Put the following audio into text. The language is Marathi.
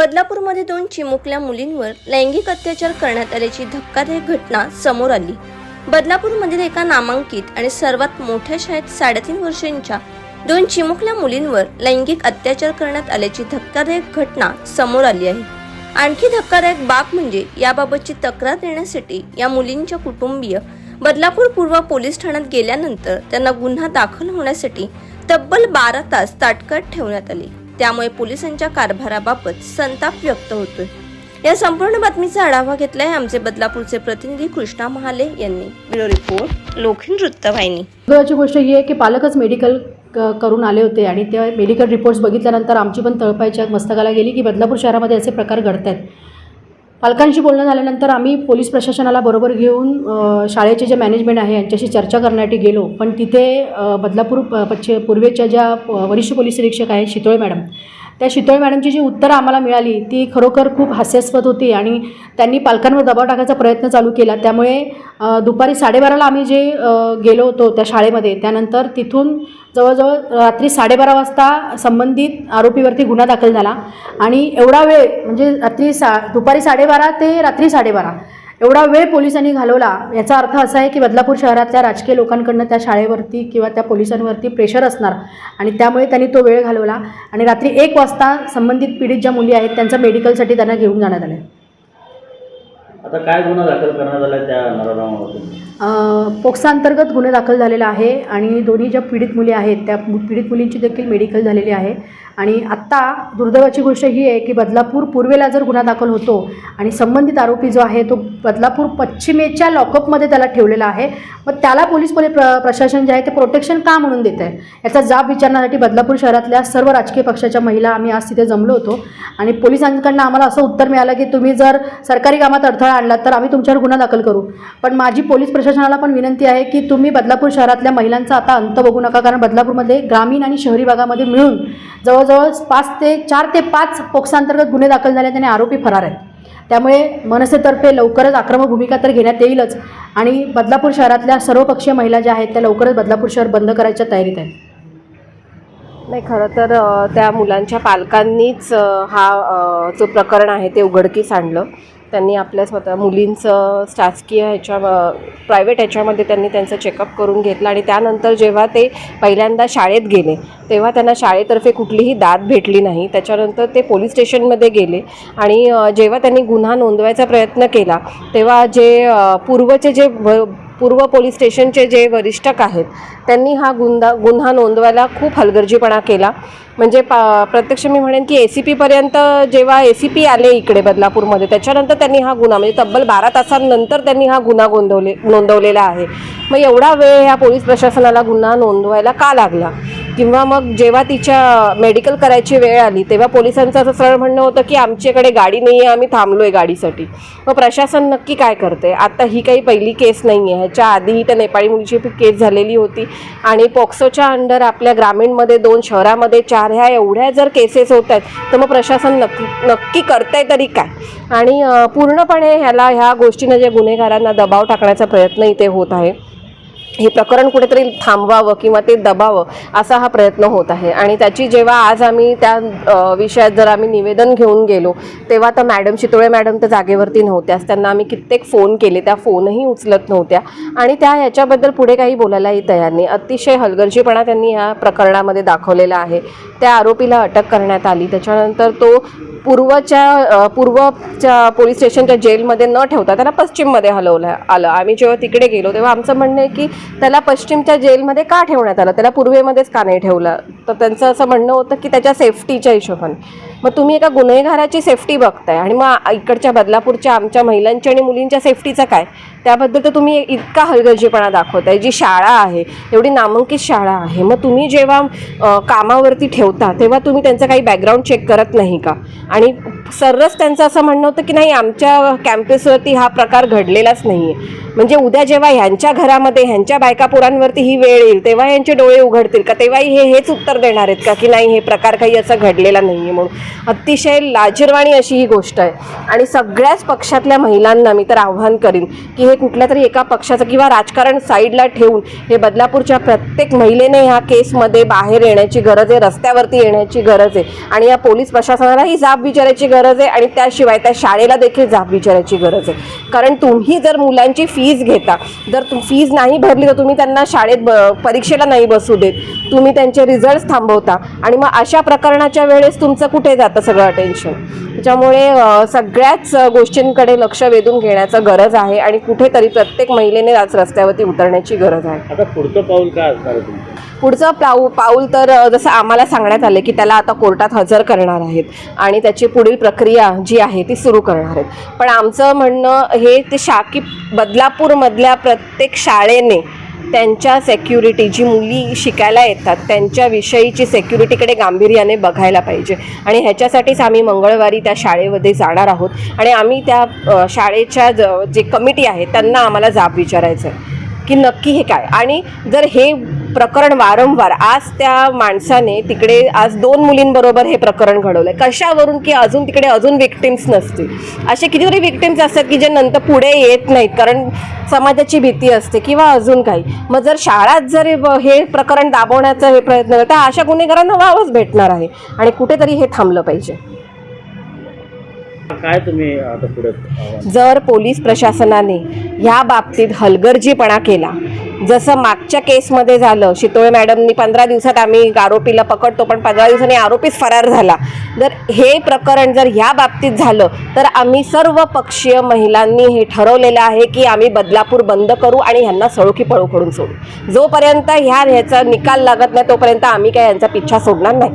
बदलापूरमध्ये दोन चिमुकल्या मुलींवर लैंगिक अत्याचार करण्यात आल्याची धक्कादायक घटना समोर आली. बदलापूरमधील एका नामांकित आणि सर्वात मोठ्या शाळेत साडेतीन वर्षांच्या दोन चिमुकल्या मुलींवर लैंगिक अत्याचार करण्यात आल्याची धक्कादायक घटना समोर आली आहे. आणखी धक्कादायक बाब म्हणजे याबाबतची तक्रार देण्यासाठी या मुलींच्या कुटुंबीय बदलापूर पूर्व पोलीस ठाण्यात गेल्यानंतर त्यांना गुन्हा दाखल होण्यासाठी तब्बल बारा तास ताटकळत ठेवण्यात आले. त्यामुळे पोलिसांच्या कारभाराबाबत संताप व्यक्त होतोय. या संपूर्ण बातमीचा आढावा घेतलाय आमचे बदलापूरचे प्रतिनिधी कृष्णा महाले यांनी. ब्युरो रिपोर्ट लोखिन वृत्तवाहिनी महत्वाची गोष्ट ही आहे की पालकच मेडिकल क करून आले होते आणि त्या मेडिकल रिपोर्ट्स बघितल्यानंतर आमची पण तळपायच्या मस्तकाला गेली की बदलापूर शहरामध्ये असे प्रकार घडत आहेत पालकांशी बोलणं झाल्यानंतर आम्ही पोलीस प्रशासनाला बरोबर घेऊन शाळेचे जे मॅनेजमेंट आहे यांच्याशी चर्चा करण्यासाठी गेलो. पण तिथे बदलापूर प पश्चि पूर्वेच्या ज्या वरिष्ठ पोलीस निरीक्षक आहेत शितोळे मॅडम त्या शितोळे मॅडमची जी उत्तरं आम्हाला मिळाली ती खरोखर खूप हास्यास्पद होती आणि त्यांनी पालकांवर दबाव टाकायचा प्रयत्न चालू केला. त्यामुळे दुपारी साडेबाराला आम्ही जे गेलो होतो त्या शाळेमध्ये त्यानंतर तिथून जवळजवळ रात्री साडेबारा वाजता संबंधित आरोपीवरती गुन्हा दाखल झाला. आणि एवढा वेळ म्हणजे रात्री सा दुपारी साडेबारा ते रात्री साडेबारा एवढा वेळ पोलिसांनी घालवला याचा अर्थ असा आहे की बदलापूर शहरातल्या राजकीय लोकांकडनं त्या शाळेवरती किंवा त्या पोलिसांवरती प्रेशर असणार. आणि त्यामुळे त्यांनी तो वेळ घालवला. आणि रात्री एक वाजता संबंधित पीडित ज्या मुली आहेत त्यांचं मेडिकलसाठी त्यांना घेऊन जाण्यात आलं आता काय गुन्हा दाखल करण्यात आला त्या नरारामावरती अ, पोक्सा अंतर्गत गुन्हे दाखल झालेला आहे आणि दोन्ही ज्या पीडित मुली आहेत त्या पीडित मुलींची देखील मेडिकल झालेली आहे. आणि आत्ता दुर्दैवाची गोष्ट ही आहे की बदलापूर पूर्वेला जर गुन्हा दाखल होतो आणि संबंधित आरोपी जो आहे तो बदलापूर पश्चिमेच्या लॉकअपमध्ये त्याला ठेवलेला आहे मग त्याला पोलीस पोलीस प्र प्रशासन जे आहे ते प्रोटेक्शन का म्हणून देत आहे याचा जाब विचारण्यासाठी बदलापूर शहरातल्या सर्व राजकीय पक्षाच्या महिला आम्ही आज तिथे जमलो होतो. आणि पोलिसांकडनं आम्हाला असं उत्तर मिळालं की तुम्ही जर सरकारी कामात अडथळा आणलात तर आम्ही तुमच्यावर गुन्हा दाखल करू. पण माझी पोलीस प्रशासनाला पण विनंती आहे की तुम्ही बदलापूर शहरातल्या महिलांचा आता अंत बघू नका कारण बदलापूरमध्ये ग्रामीण आणि शहरी भागामध्ये मिळून जवळजवळ पाच ते चार ते पाच पोक्सांतर्गत गुन्हे दाखल झाले आहेत आणि आरोपी फरार आहेत. त्यामुळे मनसेतर्फे लवकरच आक्रमक भूमिका तर घेण्यात येईलच आणि बदलापूर शहरातल्या सर्वपक्षीय महिला ज्या आहेत त्या लवकरच बदलापूर शहर बंद करायच्या तयारीत आहेत. नाही खरं तर त्या मुलांच्या पालकांनीच हा जो प्रकरण आहे ते उघडकीस आणलं. त्यांनी आपल्या स्वतः मुलींचं शासकीय ह्याच्या प्रायव्हेट ह्याच्यामध्ये त्यांनी त्यांचं चेकअप करून घेतलं आणि त्यानंतर जेव्हा ते पहिल्यांदा शाळेत गेले तेव्हा त्यांना शाळेतर्फे कुठलीही दाद भेटली नाही. त्याच्यानंतर ते पोलीस स्टेशनमध्ये गेले आणि जेव्हा त्यांनी गुन्हा नोंदवायचा प्रयत्न केला तेव्हा जे पूर्वचे जे पूर्व पोलीस स्टेशनचे जे वरिष्ठक आहेत त्यांनी हा गुंदा गुन्हा नोंदवायला खूप हलगर्जीपणा केला. म्हणजे पा प्रत्यक्ष मी म्हणेन की ए सी पीपर्यंत जेव्हा ए सी पी आले इकडे बदलापूरमध्ये त्याच्यानंतर त्यांनी हा गुन्हा म्हणजे तब्बल बारा तासांनंतर त्यांनी हा गुन्हा गोंदवले नोंदवलेला आहे. मग एवढा वेळ ह्या पोलीस प्रशासनाला गुन्हा नोंदवायला का लागला? किंवा मग जेव्हा तिच्या मेडिकल करायची वेळ आली तेव्हा पोलिसांचं असं सरळ म्हणणं होतं की आमच्याकडे गाडी नाही आहे आम्ही थांबलो आहे गाडीसाठी. मग प्रशासन नक्की काय करते? आता ही काही पहिली केस नाही आहे ह्याच्या आधीही त्या नेपाळी मुलीची केस झालेली होती. आणि पॉक्सोच्या अंडर आपल्या ग्रामीणमध्ये दोन शहरामध्ये चार ह्या एवढ्या जर केसेस होत आहेत तर मग प्रशासन नक्की नक्की करतंय तरी काय? आणि पूर्णपणे ह्याला ह्या गोष्टीनं जे गुन्हेगारांना दबाव टाकण्याचा प्रयत्न इथे होत आहे. हे प्रकरण कुठेतरी थांबवावं किंवा ते दबावं असा हा प्रयत्न होत आहे. आणि त्याची जेव्हा आज आम्ही त्या विषयात जर आम्ही निवेदन घेऊन गेलो तेव्हा तर मॅडम चितोळे मॅडम तर जागेवरती नव्हत्याच. त्यांना आम्ही कित्येक फोन केले त्या फोनही उचलत नव्हत्या. आणि त्या ह्याच्याबद्दल पुढे काही बोलायलाही तयार नाही. अतिशय हलगर्जीपणा त्यांनी ह्या प्रकरणामध्ये दाखवलेला आहे. त्या आरोपीला अटक करण्यात आली. त्याच्यानंतर तो पूर्वच्या पूर्वच्या पोलीस स्टेशनच्या जेलमध्ये न ठेवता त्याला पश्चिममध्ये हलवलं आलं. आम्ही जेव्हा तिकडे गेलो तेव्हा आमचं म्हणणं आहे की त्याला पश्चिमच्या जेलमध्ये का ठेवण्यात आलं? त्याला पूर्वेमध्येच का नाही ठेवलं? तर त्यांचं असं म्हणणं होतं की त्याच्या सेफ्टीच्या हिशोबाने. मग तुम्ही एका गुन्हेगाराची सेफ्टी बघताय आणि मग इकडच्या बदलापूरच्या आमच्या महिलांची आणि मुलींच्या सेफ्टीचं काय? त्याबद्दल तर तुम्ही इतका हलगर्जीपणा दाखवताय. जी शाळा आहे एवढी नामांकित शाळा आहे. मग तुम्ही जेव्हा कामावरती ठेवता तेव्हा तुम्ही त्यांचं काही बॅकग्राऊंड चेक करत नाही का? आणि सर्रच त्यांचं असं म्हणणं होतं की नाही आमच्या कॅम्पसवरती हा प्रकार घडलेलाच नाही आहे म्हणजे उद्या जेव्हा ह्यांच्या घरामध्ये ह्यांच्या बायकापुरांवरती ही वेळ येईल तेव्हा यांचे डोळे उघडतील का? तेव्हाही हे हेच उत्तर देणार आहेत का की नाही हे प्रकार काही असं घडलेला नाही आहे म्हणून. अतिशय लाजिरवाणी अशी ही गोष्ट आहे. आणि सगळ्याच पक्षातल्या महिलांना मी तर आव्हान करीन की हे कुठल्या तरी एका पक्षाचं किंवा राजकारण साईडला ठेवून हे बदलापूरच्या प्रत्येक महिलेने ह्या केसमध्ये बाहेर येण्याची गरज आहे रस्त्यावरती येण्याची गरज आहे. आणि या पोलीस प्रशासनालाही जाब विचारायची गरज गरज आहे आणि त्याशिवाय त्या शाळेला देखील जाब विचारायची गरज आहे. कारण तुम्ही जर मुलांची फीज घेता जर तुम फीज नाही भरली तर तुम्ही त्यांना शाळेत ब परीक्षेला नाही बसू देत. तुम्ही त्यांचे रिझल्ट थांबवता आणि मग अशा प्रकरणाच्या वेळेस तुमचं कुठे जातं सगळं अटेन्शन त्याच्यामुळे अ, सगळ्याच गोष्टींकडे लक्ष वेधून घेण्याचं गरज आहे आणि कुठेतरी प्रत्येक महिलेने आज रस्त्यावरती उतरण्याची गरज आहे. आता पुढचं पाऊल काय असणार आहे तुमचं? पुढचं पाऊ पाऊल तर अ, जसं आम्हाला सांगण्यात आले की त्याला आता कोर्टात हजर करणार आहेत आणि त्याची पुढील प्रक्रिया जी आहे ती सुरू करणार आहेत. पण आमचं म्हणणं हे ते शाकी बदलापूरमधल्या प्रत्येक शाळेने त्यांच्या सेक्युरिटी जी मुली शिकायला येतात त्यांच्याविषयीची सेक्युरिटीकडे गांभीर्याने बघायला पाहिजे. आणि ह्याच्यासाठीच आम्ही मंगळवारी त्या शाळेमध्ये जाणार आहोत. आणि आम्ही त्या शाळेच्या ज- जे कमिटी आहे त्यांना आम्हाला जाब विचारायचं आहे की नक्की हे काय? आणि जर हे प्रकरण वारंवार. आज त्या माणसाने तिकडे आज दोन मुलींबरोबर हे प्रकरण घडवलंय. कशावरून की अजून तिकडे अजून विक्टिम्स नसतील? असे कितीतरी विक्टिम्स असतात की जे नंतर पुढे येत नाहीत कारण समाजाची भीती असते किंवा अजून काही. मग जर शाळात जर हे प्रकरण दाबवण्याचा हे प्रयत्न तर अशा गुन्हेगारांना वावच भेटणार आहे. आणि कुठेतरी हे थांबलं पाहिजे. काय तुम्ही आता पुढे आव्हान? जर पोलीस प्रशासनाने ह्या बाबतीत हलगर्जीपणा केला जसं मागच्या केसमध्ये झालं शितोळे मॅडमनी पंधरा दिवसात आम्ही आरोपीला पकडतो पण पंधरा दिवसांनी आरोपीच फरार झाला. जर हे प्रकरण जर ह्या बाबतीत झालं तर आम्ही सर्व पक्षीय महिलांनी हे ठरवलेलं आहे की आम्ही बदलापूर बंद करू आणि ह्यांना सळोखी पळू करून सोडू. जोपर्यंत ह्या ह्याचा निकाल लागत नाही तोपर्यंत आम्ही काय यांचा पिच्छा सोडणार नाही.